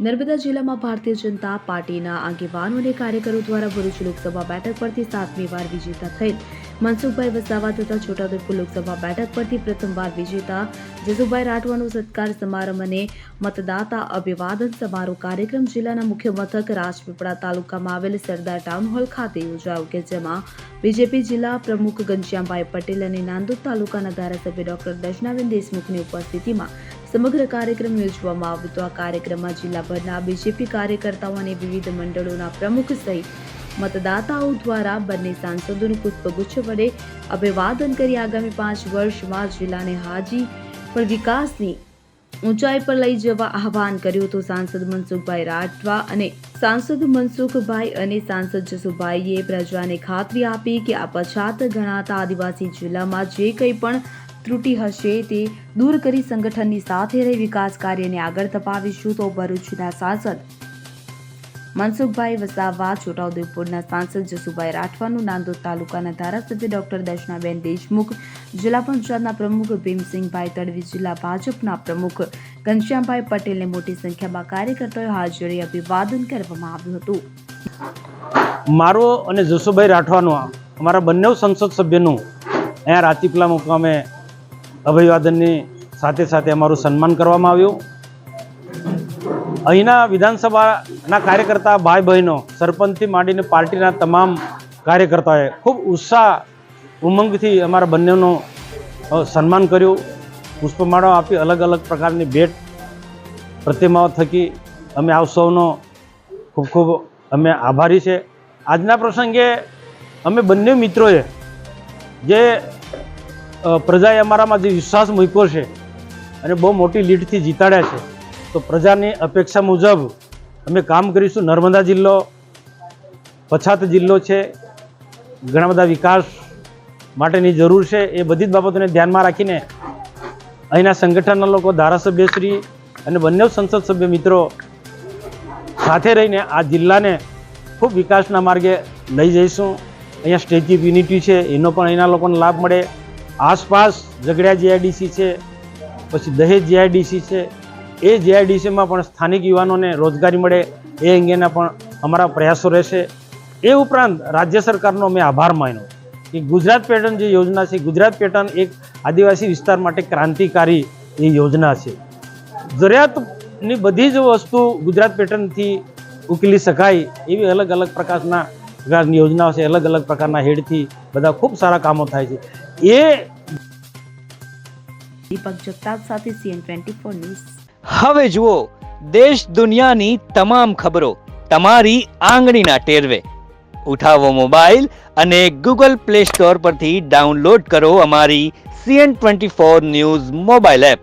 નર્મદા જિલ્લામાં ભારતીય જનતા પાર્ટીના આગેવાનો અને કાર્યકરો દ્વારા ભરૂચ લોકસભા બેઠક પરથી સાતમી વાર વિજેતા થયેલ. મનસુખભાઈ વસાવા તથા છોટાઉદેપુર લોકસભા બેઠક પરથી પ્રથમવાર વિજેતા. જસુભાઈ રાઠવાનો સત્કાર સમારંભ અને મતદાતા અભિવાદન સમારોહ કાર્યક્રમ જિલ્લાના મુખ્ય મથક રાજપીપળા તાલુકામાં આવેલ સરદાર ટાઉન હોલ ખાતે યોજાયો કે જેમાં બીજેપી જિલ્લા પ્રમુખ ઘનશ્યામભાઈ પટેલ અને નાંદોદ તાલુકાના ધારાસભ્ય ડોક્ટર દર્શનાબેન દેશમુખની ઉપસ્થિતિમાં સમગ્ર કાર્યક્રમ યોજવામાં આવ્યો હતો આ કાર્યક્રમમાં જિલ્લાભરના બીજેપી કાર્યકર્તાઓ અને વિવિધ મંડળોના પ્રમુખ સહિત મતદાતાઓ દ્વારા બંને સાંસદોનું પુષ્પગુચ્છ વડે અભિવાદન કરી આગામી પાંચ વર્ષમાં જિલ્લાને હાજી પણ વિકાસની ઊંચાઈ પર લઈ જવા આહવાન કર્યું હતું. સાંસદ મનસુખભાઈ રાઠવા અને સાંસદ મનસુખભાઈ અને સાંસદ જસુભાઈએ પ્રજાને ખાતરી આપી કે આ પછાત ગણાતા આદિવાસી જિલ્લામાં જે કંઈ પણ ત્રુટિ હશે તે દૂર કરી સંગઠનની સાથે રહી વિકાસ કાર્યને આગળ ધપાવીશું તો ભરૂચના સાંસદ મનસુખભાઈ વસાવા, છોટાઉદેપુરના સાંસદ જસુભાઈ રાઠવાનું, નાંદોદ તાલુકાના ધારાસભ્ય ડોક્ટર દર્શનાબેન દેશમુખ, જિલ્લા પંચાયતના પ્રમુખ ભીમસિંહભાઈ તડવી, જિલ્લા ભાજપના પ્રમુખ ઘનશ્યામભાઈ પટેલને મોટી સંખ્યામાં કાર્યકર્તાઓએ હાજરી અભિવાદન કરવામાં આવ્યું હતું. મારો અને જસુભાઈ રાઠવાનો અમારા બંને સંસદ સભ્યનું અહીંયા રાતીપલા મુકામે અભિવાદનની સાથે સાથે અમારું સન્માન કરવામાં આવ્યું. અહીંના વિધાનસભાના કાર્યકર્તા ભાઈ બહેનો, સરપંચથી માંડીને પાર્ટીના તમામ કાર્યકર્તાઓએ ખૂબ ઉત્સાહ, ઉમંગથી અમારા બંનેનું સન્માન કર્યું. પુષ્પમાળાઓ આપી, અલગ અલગ પ્રકારની ભેટ પ્રતિમાઓ થકી અમે આપ સૌનો ખૂબ ખૂબ અમે આભારી છે. આજના પ્રસંગે અમે બંને મિત્રોએ જે પ્રજાએ અમારામાં જે વિશ્વાસ મૂક્યો છે અને બહુ મોટી લીડથી જીતાડ્યા છે, તો પ્રજાની અપેક્ષા મુજબ અમે કામ કરીશું. નર્મદા જિલ્લો, પછાત જિલ્લો છે, ઘણા બધા વિકાસ માટેની જરૂર છે. એ બધી જ બાબતોને ધ્યાનમાં રાખીને અહીંના સંગઠનના લોકો, ધારાસભ્યશ્રી અને બંને સંસદ સભ્ય મિત્રો સાથે રહીને આ જિલ્લાને ખૂબ વિકાસના માર્ગે લઈ જઈશું. અહીંયા સ્ટેચ્યુ ઓફ યુનિટી છે, એનો પણ અહીંના લોકોને લાભ મળે. આસપાસ ઝઘડિયા જીઆઈડીસી છે, પછી દહેજ જીઆઈડીસી છે, એ જીઆઈડીસીમાં પણ સ્થાનિક યુવાનોને રોજગારી મળે એ અંગેના પણ અમારા પ્રયાસો રહેશે. એ ઉપરાંત રાજ્ય સરકારનો મેં આભાર માન્યો કે ગુજરાત પેટર્ન જે યોજના છે, ગુજરાત પેટર્ન એક આદિવાસી વિસ્તાર માટે ક્રાંતિકારી એ યોજના છે. જરૂરિયાતની બધી જ વસ્તુ ગુજરાત પેટર્નથી ઉકેલી શકાય એવી અલગ અલગ પ્રકારના પ્રકારની યોજનાઓ છે અલગ અલગ પ્રકારના હેડથી બધા ખૂબ સારા કામો થાય છે. એ દીપક જગતાપ સાથે સીએન ટ્વેન્ટી ફોર ન્યૂઝ. હવે જુઓ દેશ દુનિયાની તમામ ખબરો તમારી આંગળીના ટેરવે. ઉઠાવો મોબાઈલ અને ગૂગલ પ્લે સ્ટોર પરથી ડાઉનલોડ કરો અમારી CN twenty four news mobile app.